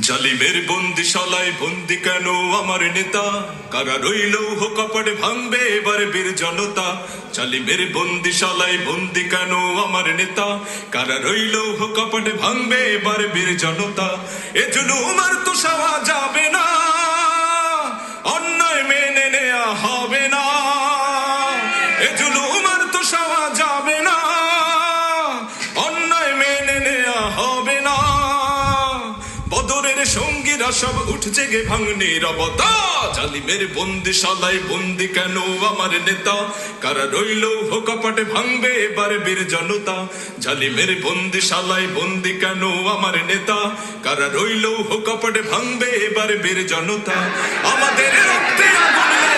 জালিমের বন্দিশালায় বন্দি কেন আমার নেতা? কারা রইল হোকাপড়ে ভাঙবে এবার বীর জনতা? জালিমের বন্দিশালায় বন্দি কেন আমার নেতা? কারা রইল হোকাপড়ে ভাঙবে এবার বীর জনতা? এজন্য আমার তো যাবে না। বদরের সঙ্গীরা সব উঠছে গে ভাঙনি রবতা। জালিমের বন্দিশালায় বন্দি কেন আমার নেতা? কারা রইল হোকাপাটে ভাঙবে এবারে বীর জনতা? জালিমের বন্দিশালায় বন্দি কেন আমার নেতা? কারা রইল হোকাপাটে ভাঙবে এবারে বীর জনতা? আমাদের রক্তে আগুন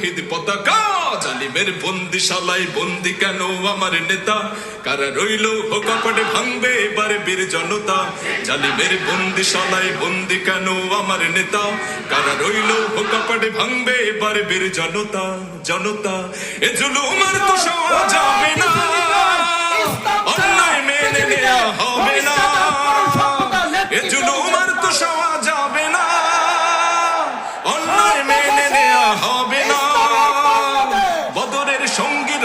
তৌহিদ পতাকা। জালিমের বন্দিশালায় বন্দি কেন আমার নেতা? কারা রইল হোকাপটে ভাঙবে এবারে বীর জনতা? জালিমের বন্দিশালায় বন্দি কেন আমার নেতা? কারা রইল হোকাপটে ভাঙবে এবারে বীর জনতা? জনতা, এ জুলুমার তো যাবে না।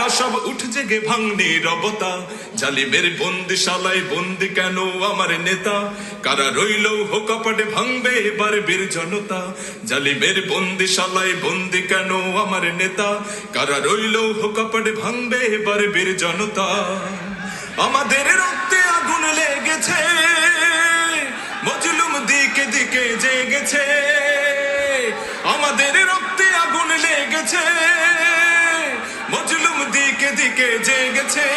সঙ্গীরা সব উঠ জেগে ভাঙনি রবতা। জালিমের বন্দিশালায় বন্দি কেন আমার নেতা? কারা রইল হোকাপাটে ভাঙবে এবার বীর জনতা? জালিমের বন্দিশালায় বন্দি কেন আমার নেতা? কারা রইল হোকাপাটে ভাঙবে এবার বীর জনতা? আমাদের রক্তে আগুন লেগেছে, মজলুম দিকে দিকে জেগেছে। আমাদের জেগেছে।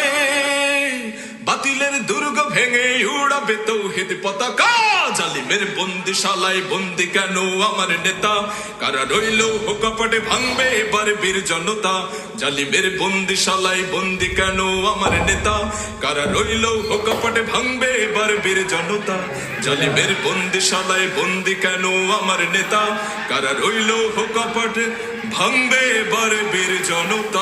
বাতিলের দুর্গ ভেঙে উড়াবে তৌহিদ পতাকা। জালিমের বন্দিশালায় বন্দি কেন আমার নেতা? কারা রইল হোকাপটে ভাঙবে এবার বীর জনতা? জালিমের বন্দিশালায় বন্দি কেন আমার নেতা? কারা রইল হোকাপটে ভাঙবে এবার বীর জনতা? জালিমের বন্দিশালায় বন্দি কেন আমার নেতা? কারা রইল হোকাপটে ভাঙবে এবার বীর জনতা?